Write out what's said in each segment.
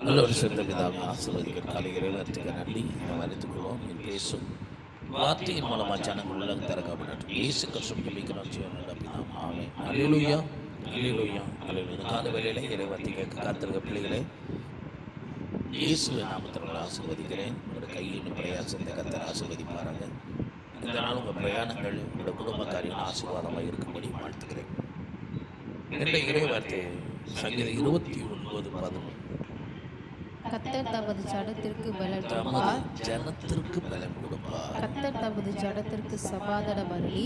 நல்ல சிறந்த விதாவை ஆசிர்வதிக்க காலையில் இறைவனத்துக்கு நன்றி நாம் அறிந்து கொள்வோம் பேசும் வார்த்தையின் மூலமாக ஜனங்கள் உலகம் திறக்கப்படட்டும் இயேசு கஷ்டம் ஜெபிக்கிறோம் ஜீவனோட பிதாம் ஆமே அலிலுயா அலிலுயா அலிலுயா கால வேளையில இறைவத்தை கேட்க காத்திருக்க பிள்ளைகளே இயேசுவை நாமத்தினால் ஆசிர்வதிக்கிறேன் உங்களோட கையின் பிரயாசத்தை கத்தர் ஆசிர்வதிப்பாருங்க இந்த நாள் உங்கள் பிரயாணங்கள் உங்களோட குடும்ப காரியம் ஆசீர்வாதமாக இருக்கும்படி வாழ்த்துக்கிறேன் என்னுடைய இறைவார்த்தை சங்கீதம் இருபத்தி ஒன்பது பதினொன்று கத்தர் தமது ஜடத்திற்கு பலன் கொடுப்பார். ஜனத்திற்கு பலன் கொடுப்பார். கத்தர் தமது ஜடத்திற்கு சமாதானம் அருளி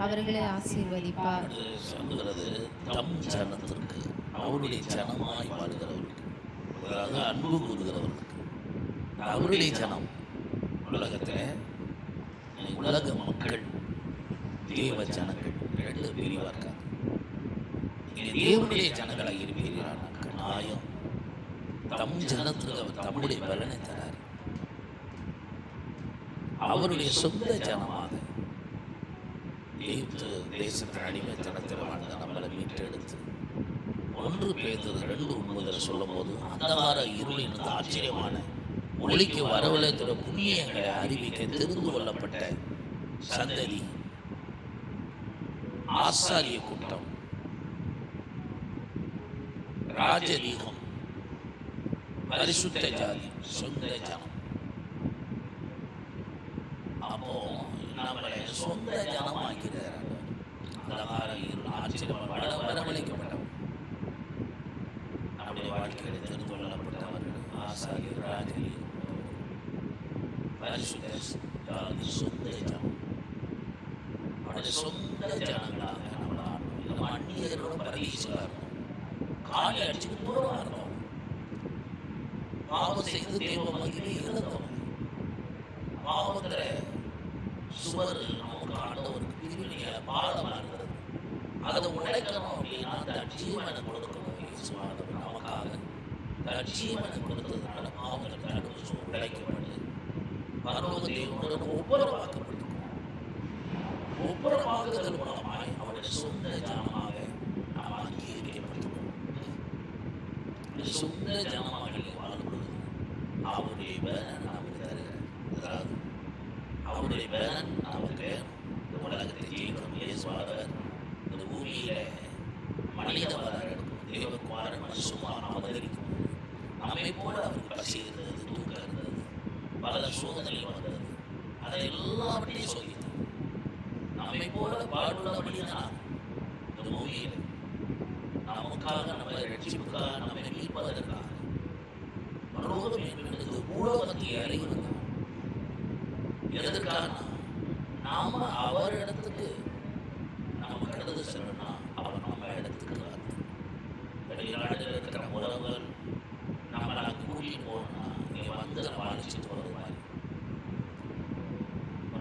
அவர்களை ஆசீர்வதிப்பார். அது சொல்லுகிறது தம் ஜனத்திற்கு அவருடைய ஜனமாய் வாழ்கிறவருக்கு அதாவது அன்பு கூறுகிறவருக்கு அவருடைய ஜனம் உலகத்தில் உலக மக்கள் தேவ ஜனங்கள் ரெண்டு பிரிவாக இருக்காது நீங்க தேவனுடைய ஜனங்களாக இருப்பீர்கள். கட்டாயம் தம் ஜனத்துக்கு அவர் தம்முடைய பலனை தரார். அவருடைய சொந்த ஜனமாக எகிப்து தேசத்தின் அடிமைத்தனத்தில் வாழ்ந்த நம்மளை மீட்டெடுத்து ஒன்று பேர்ந்தது ரெண்டு ஒன்பதில் சொல்லும் போது அந்தகார இருளின் ஆச்சரியமான ஒளிக்கு வரவழைத்துள்ள புண்ணியங்களை அறிவிக்க தெரிந்து கொள்ளப்பட்ட சந்ததி ஆசாரிய கூட்டம். ராஜரீகம் பரிசுத்த ஜாதி சொந்த ஜனம் அப்போ நம்மளை சொந்த ஜனமாக்கிறார் அந்த காலம் ஆச்சரியம் வர வரவழைக்கப்பட்டவர் நம்முடைய வாழ்க்கையில் தெரிந்து கொள்ளப்பட்டவர்கள் ஆசாரியர் ராஜரீகம் பரிசுத்த ஜாதி சொந்த ஜனம் அவருடைய சொந்த ஜனங்களாக நம்மளை ஆண்டவர். நம்ம அந்நியரோட பரதீசில் இருந்தோம் காலி அடிச்சுட்டு தூரமாக இருந்தோம் பாவம் செய்து தேவ மகிமை இழந்தோம் பாவத்துல சுவர் நமக்கு ஆண்டவருக்கு பிரிவினைய பாடமாக இருந்தது அதை உடைக்கணும் அப்படின்னா அந்த ஜீவனை கொடுக்கணும் இயேசுவானவர் நமக்காக. அந்த ஜீவனை கொடுத்ததுனால பாவங்கள் தடுப்பு சுவர் உடைக்கப்பட்டு பரலோக தேவனுடன் ஒவ்வொருவாக்கப்பட்டிருக்கும் ஒவ்வொருவாக்குதல் மூலமாய் அவருடைய சொந்த ஜனமாக நாம் அங்கீகரிக்கப்பட்டிருக்கோம். சொந்த ஜனமாக வாழும் பொழுது அவருடைய பலன் நமக்கு தருகிறார் அதாவது அவருடைய பலன் நமக்கு இந்த உலகத்தை ஜெயிக்கும் இயேசுவானவர் இந்த பூமியில மனித வளர எடுக்கும் தேவகுமாரன் மனுஷமாக அவதரிக்கும் நம்மை போல அவருக்கு பசி இருந்தது தூக்கம் இருந்தது பல சோதனை வந்தது. அதை எல்லாவற்றையும் சோதித்தது நம்மை போல பாடுள்ள மனிதனாக இந்த பூமியில் நமக்காக நம்மை ரட்சிப்புக்காக நம்மை மீட்பதற்காக. பரலோகம் என்பது பூலோகத்தை இறங்கி எதற்காக? நாம அவர் இடத்துக்கு நம்ம கடந்து செல்லணும் அவர் நம்ம இடத்துக்கு வந்து வெளிநாட்டில் இருக்கிற உறவுகள் நம்மளை அங்கே கூட்டிட்டு போகணும்னா இங்கே வந்து நம்ம அழைச்சிட்டு போகிறது மாதிரி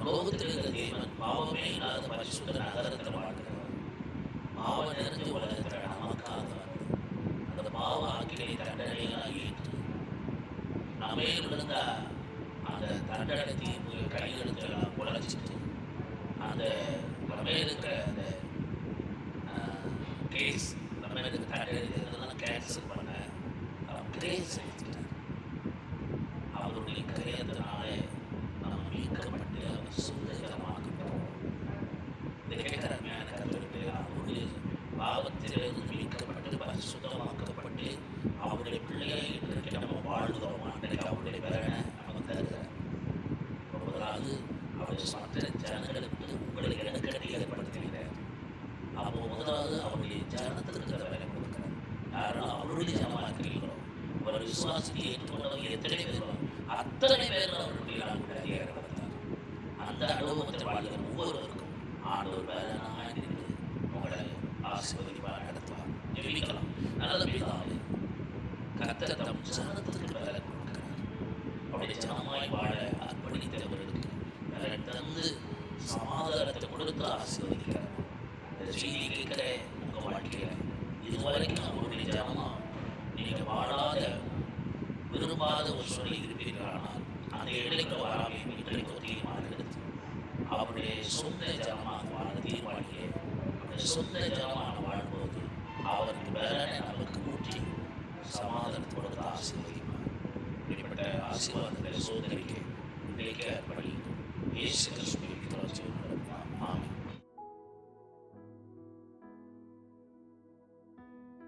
லோகத்தில் இருக்கிற தேவன் பாவமே இல்லாத பரிசுத்த நகரத்தில் வாழ்கிறவர் பாவ நிறைஞ்ச உலகத்தில் நமக்காக வந்து அந்த பாவ ஆக்கிலை தண்டனைகளாக ஏற்று நம்மே விழுந்த அந்த தண்டனை தீர்ப்பு கையெழுத்தெல்லாம் குழச்சிட்டு அந்த நம்ம இருக்கிற அந்த கேஸ் நம்ம இருக்கிற தண்டனை கேன்சல் பண்ண கிரேஸ் எடுத்துட்டார் அவருடைய கிரயத்தினாலே நாம் மீட்கப்பட்டு அவர் சுதந்திரமாக்கப்பட்டோம் இதை கேட்கிற ஞான கத்தருக்கு அவருடைய பாவத்திலிருந்து மீட்கப்பட்டு பரிசுத்தமாக்கப்பட்டு அவருடைய பிள்ளையை இன்றைக்கு நம்ம வாழ்கிறோம் அன்றைக்கு அவருடைய பலனை நமக்கு தருகிறார் முதலாவது அவருடைய மற்ற ஜனங்களுக்கு உங்களை இணக்கத்தை ஏற்படுத்துகிறார் அப்போ முதலாவது அவருடைய ஜனத்திற்கு அதை வேலை கொடுக்கிறார் உறுதி ஜனமாக இருக்கிறோம் ஒரு விசுவாசத்தை ஏற்றுக்கொண்டவங்க எத்தனை பேர்? அத்தனை பேர் அவருடைய நாங்கள் அதிகாரப்படுத்தார் அந்த அனுபவத்தில் வாழ்கிற ஒவ்வொருவருக்கும் ஆண்டவர் வேலைனாக நின்று உங்களை ஆசீர்வதிப்பாக நடத்துவார். ஜெபிக்கலாம். நல்ல பிதாவே கத்த தம் ஜனத்திற்கு வேலை கொடுக்கிறார். அவருடைய ஜனமாய் வாழ அர்ப்பணித்தவர்களுக்கு வேலை தந்து சமாதானத்தை கொடுத்து ஆசீர்வதிக்கிறார் செய்தி கேட்கிற உங்க வாழ்க்கையில இதுவரைக்கும் அவருடைய ஜனமா நீங்க வாழாத விரும்பாத ஒரு சொல்லி இருப்பீர்களானால் அந்த எல்லைக்கு வராமல் இன்றைக்கு ஒரு தீர்மானம் எடுத்து அவருடைய சொந்த ஜனமாக வாழ தீர்மானிக்க அவருடைய சொந்த ஜனமாக வாழும்போது அவருக்கு பலனை நமக்கு ஊற்றி சமாதானத்தோடு ஆசீர்வதிப்பார். இப்படிப்பட்ட ஆசீர்வாதங்களை சோதனைக்கு இன்றைக்கு அர்ப்பணிக்கும் இயேசு கிறிஸ்துவின்